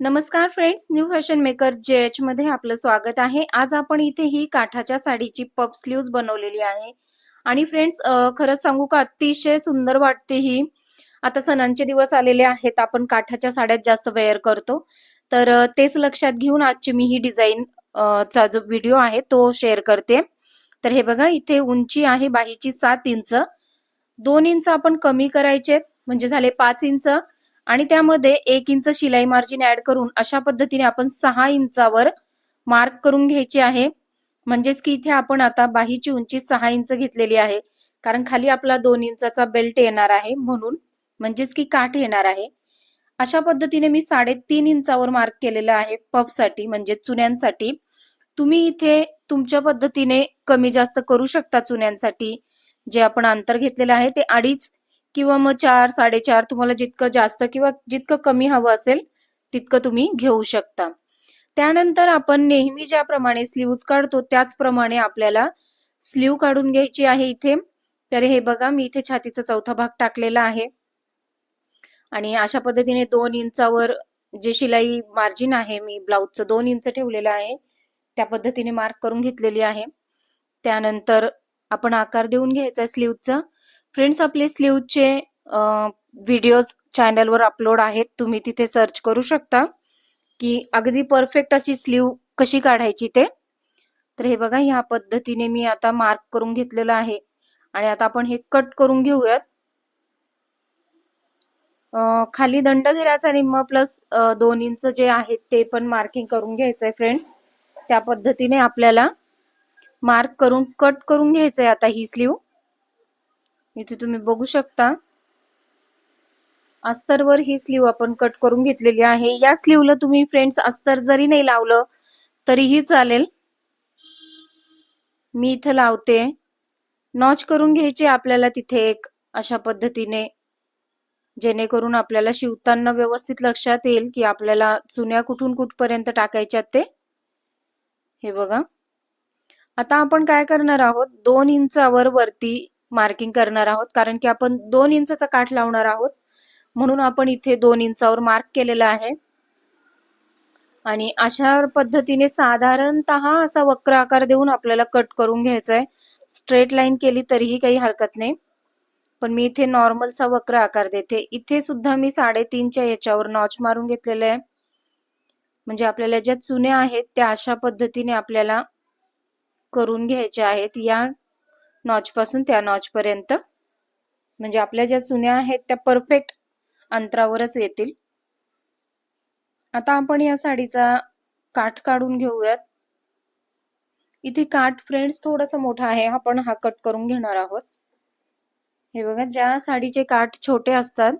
नमस्कार friends new fashion maker J H मध्ये आपलं स्वागत आहे. आज आपण इथे ही काठाच्या साडीची पप स्लीव्ज बनवलेली आहे. आणि फ्रेंड्स खरंच सांगू का अतिशय सुंदर वाटते ही. आता सणांचे दिवस आलेले आहेत आपण काठाच्या साड्यात जास्त वेअर करतो. तर तेच लक्षात घेऊन आजची मी ही डिझाईन चा जो व्हिडिओ आहे तो शेअर करते. तर हे बघा इथे उंची आहे बाहीची सात इंच. दोन इंच आपण कमी करायचे म्हणजे झाले पाच इंच. आणि त्यामध्ये एक इंच शिलाई मार्जिन ऍड करून अशा पद्धतीने आपण सहा इंचावर मार्क करून घ्यायची आहे. म्हणजेच की इथे आपण आता बाहीची उंची सहा इंच घेतलेली आहे. कारण खाली आपला दोन इंचाचा बेल्ट येणार आहे म्हणून. म्हणजेच की काठ येणार आहे. अशा पद्धतीने मी साडेतीन इंचावर मार्क केलेला आहे पफसाठी म्हणजे चुन्यांसाठी. तुम्ही इथे तुमच्या पद्धतीने कमी जास्त करू शकता चुन्यांसाठी. जे आपण अंतर घेतलेलं आहे ते अडीच किंवा मग चार साडेचार तुम्हाला जितकं जास्त किंवा जितकं कमी हवं असेल तितकं तुम्ही घेऊ शकता. त्यानंतर आपण नेहमी ज्याप्रमाणे स्लीव्ज काढतो त्याचप्रमाणे आपल्याला स्लीव काढून घ्यायची आहे इथे. तर हे बघा मी इथे छातीचा चौथा भाग टाकलेला आहे. आणि अशा पद्धतीने दोन इंचावर जे शिलाई मार्जिन आहे मी ब्लाऊजचं दोन इंच ठेवलेलं आहे. त्या पद्धतीने मार्क करून घेतलेली आहे. त्यानंतर आपण आकार देऊन घ्यायचा स्लीवचा फ्रेंड्स आपले स्लीवचे व्हिडिओज चॅनलवर अपलोड आहेत. तुम्ही तिथे सर्च करू शकता. की अगदी परफेक्ट अशी स्लीव कशी काढायची ते. तर हे बघा ह्या पद्धतीने मी आता मार्क करून घेतलेलं आहे. आणि आता आपण हे कट करून घेऊयात. खाली दंड घेराचा निम्म प्लस दोन इंच जे आहेत ते पण मार्किंग करून घ्यायचंय फ्रेंड्स त्या पद्धतीने आपल्याला मार्क करून कट करून घ्यायचंय आता ही स्लीव इथे तुम्ही बघू शकता. अस्तरवर ही स्लीव आपण कट करून घेतलेली आहे. या स्लीवला तुम्ही फ्रेंड्स अस्तर जरी नाही लावलं तरीही चालेल. मी इथं लावते. नॉच करून घ्यायचे आपल्याला तिथे एक अशा पद्धतीने जेणेकरून आपल्याला शिवताना व्यवस्थित लक्षात येईल की आपल्याला चुन्या कुठून कुठपर्यंत टाकायच्यात ते. हे बघा. आता आपण काय करणार आहोत? दोन इंचावर वरती मार्किंग करणार आहोत. कारण की आपण दोन इंचाचा काठ लावणार आहोत. म्हणून आपण इथे दोन इंचावर मार्क केलेला आहे. आणि अशा पद्धतीने साधारणत असा वक्र आकार देऊन आपल्याला कट करून घ्यायचा आहे स्ट्रेट लाईन केली तरीही काही हरकत नाही. पण मी इथे नॉर्मलचा वक्र आकार देते. इथे सुद्धा मी साडेतीनच्या याच्यावर नॉच मारून घेतलेलं आहे. म्हणजे आपल्याला ज्या चुन्या आहेत त्या अशा पद्धतीने आपल्याला करून घ्यायच्या आहेत. या नॉच पासून त्या नॉचपर्यंत. म्हणजे आपल्या ज्या चुन्या आहेत त्या परफेक्ट अंतरावरच येतील. आता आपण या साडीचा काठ काढून घेऊयात. इथे काठ फ्रेंड्स थोडासा मोठा आहे आपण हा कट करून घेणार आहोत. हे बघा ज्या साडीचे काठ छोटे असतात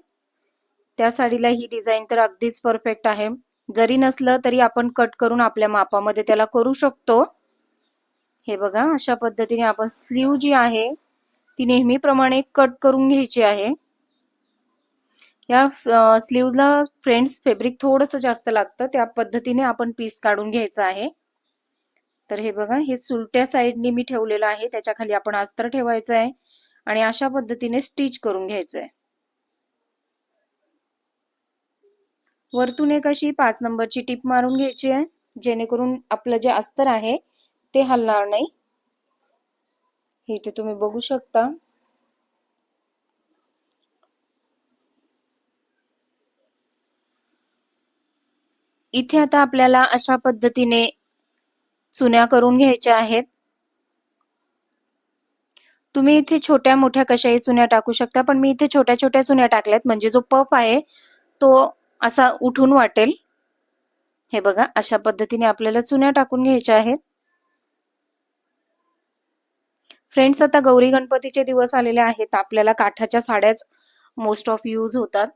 त्या साडीला ही डिझाईन तर अगदीच परफेक्ट आहे. जरी नसलं तरी आपण कट करून आपल्या मापामध्ये त्याला करू शकतो. हे बघा अशा पद्धतीने आपण स्लीव जी आहे ती नेहमीप्रमाणे कट करून घ्यायची आहे. या स्लीवला फ्रेंड्स फेब्रिक थोडस जास्त लागतं त्या पद्धतीने आपण पीस काढून घ्यायचं आहे. तर हे बघा हे सुलट्या साईडने मी ठेवलेलं आहे त्याच्याखाली आपण अस्तर ठेवायचं आहे आणि अशा पद्धतीने स्टिच करून घ्यायचंय वरतून एक अशी पाच नंबरची टीप मारून घ्यायची आहे जेणेकरून आपलं जे अस्तर आहे ते हलणार नाही. इथे तुम्ही बघू शकता. इथे आता आपल्याला अशा पद्धतीने चुन्या करून घ्यायच्या आहेत. तुम्ही इथे छोट्या मोठ्या कशाही चुन्या टाकू शकता पण मी इथे छोट्या छोट्या चुन्या टाकल्यात. म्हणजे जो पफ आहे तो असा उठून वाटेल. हे बघा अशा पद्धतीने आपल्याला चुन्या टाकून घ्यायच्या आहेत. फ्रेंड्स आता गौरी गणपतीचे दिवस आलेले आहेत. आपल्याला काठाच्या साड्याच मोस्ट ऑफ यूज होतात.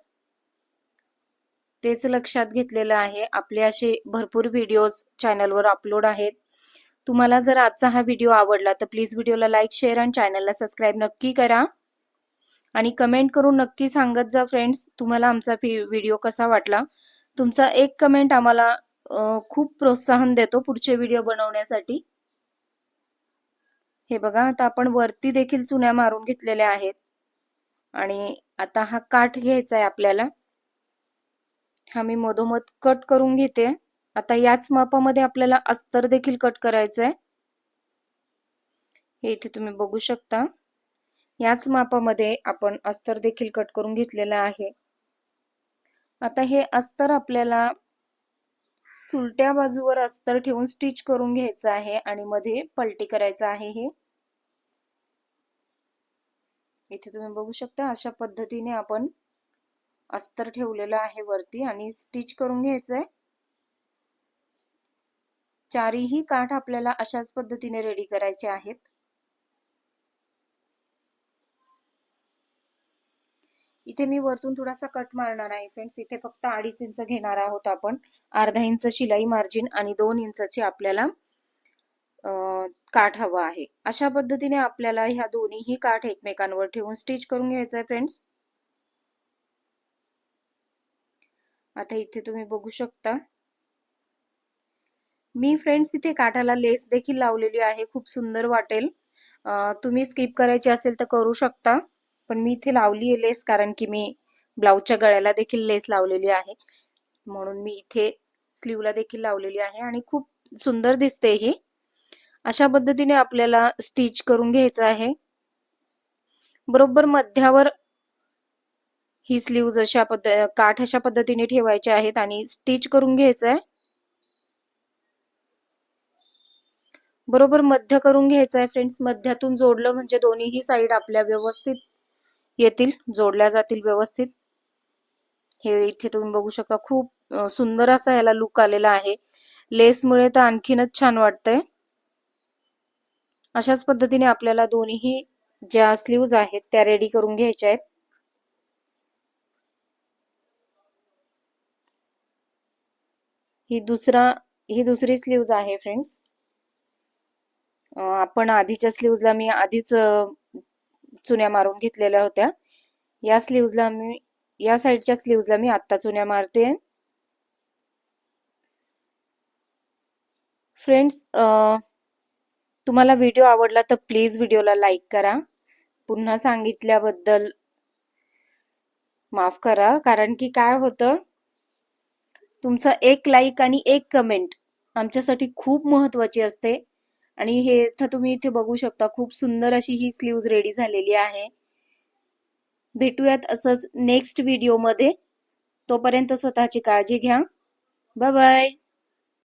तेच लक्षात घेतलेलं आहे. आपले असे भरपूर व्हिडिओज चॅनलवर अपलोड आहेत. तुम्हाला जर आजचा हा व्हिडिओ आवडला तर प्लीज व्हिडिओला लाईक शेअर आणि चॅनलला सबस्क्राईब नक्की करा. आणि कमेंट करून नक्की सांगत जा फ्रेंड्स तुम्हाला आमचा व्हिडिओ कसा वाटला? तुमचा एक कमेंट आम्हाला खूप प्रोत्साहन देतो पुढचे व्हिडिओ बनवण्यासाठी. हे बघा आता आपण वरती देखील चुन्या मारून घेतलेल्या आहेत. आणि आता हा काठ घ्यायचा आहे आपल्याला. हा मी मधोमध कट करून घेते. आता याच मापामध्ये आपल्याला अस्तर देखील कट करायचं आहे हे इथे तुम्ही बघू शकता. याच मापामध्ये आपण अस्तर देखील कट करून घेतलेलं आहे. आता हे अस्तर आपल्याला सुलट्या बाजूवर अस्तर ठेवून स्टिच करून घ्यायचं आहे आणि मध्ये पलटी करायचं आहे हे. इथे तुम्ही बघू शकता अशा पद्धतीने आपण अस्तर ठेवलेलं आहे वरती आणि स्टिच करून घ्यायचंय. चारीही काठ आपल्याला अशाच पद्धतीने रेडी करायचे आहेत. इथे मी वरतून थोडासा कट मारणार आहे फ्रेंड्स इथे फक्त अडीच इंच घेणार आहोत आपण. अर्धा इंच शिलाई मार्जिन आणि दोन इंचची आपल्याला काठ हवा आहे. अशा पद्धतीने आपल्याला ह्या दोन्हीही काठ एकमेकांवर ठेवून स्टिच करून घ्यायचं आहे फ्रेंड्स आता इथे तुम्ही बघू शकता. मी फ्रेंड्स इथे काठाला लेस देखील लावलेली आहे. खूप सुंदर वाटेल. तुम्ही स्किप करायची असेल तर करू शकता. पण मी इथे लावली आहे लेस कारण की मी ब्लाऊजच्या गळ्याला देखील लेस लावलेली आहे. म्हणून मी इथे स्लीवला देखील लावलेली आहे आणि खूप सुंदर दिसते ही. अशा पद्धतीने आपल्याला स्टिच करून घ्यायचं आहे. बरोबर मध्यावर ही स्लीव्ज अशा पद्ध काठ अशा पद्धतीने ठेवायचे आहेत आणि स्टिच करून घ्यायचं आहे. बरोबर मध्य करून घ्यायचं आहे फ्रेंड्स मध्यातून जोडलं म्हणजे दोन्हीही साईड आपल्या व्यवस्थित येतील जोडल्या जातील व्यवस्थित. हे इथे तुम्ही बघू शकता खूप सुंदर असा याला लुक आलेला आहे. लेसमुळे तर आणखीनच छान वाटतंय. अशाच पद्धतीने आपल्याला दोन्हीही ज्या स्लीव्ज आहेत त्या रेडी करून घ्यायच्या आहेत. ही दुसरा ही दुसरी स्लीव्ज आहे फ्रेंड्स आपण आधीच्या स्लीव्जला मी आधीच चुन्या मारून घेतलेल्या होत्या. या स्लीव्जला मी या साईडच्या स्लीव्जला मी आत्ता चुन्या मारते. फ्रेंड्स तुम्हाला व्हिडिओ आवडला तर प्लीज व्हिडिओला लाईक करा. पुन्हा सांगितल्याबद्दल माफ करा कारण की काय होतं? तुमचं एक लाईक आणि एक कमेंट आमच्यासाठी खूप महत्वाची असते. आणि हे तुम्ही इथे बघू शकता खूप सुंदर अशी ही स्लीव्ज रेडी झालेली आहे. भेटूयात असंच नेक्स्ट व्हिडिओमध्ये तोपर्यंत स्वतःची काळजी घ्या. Bye bye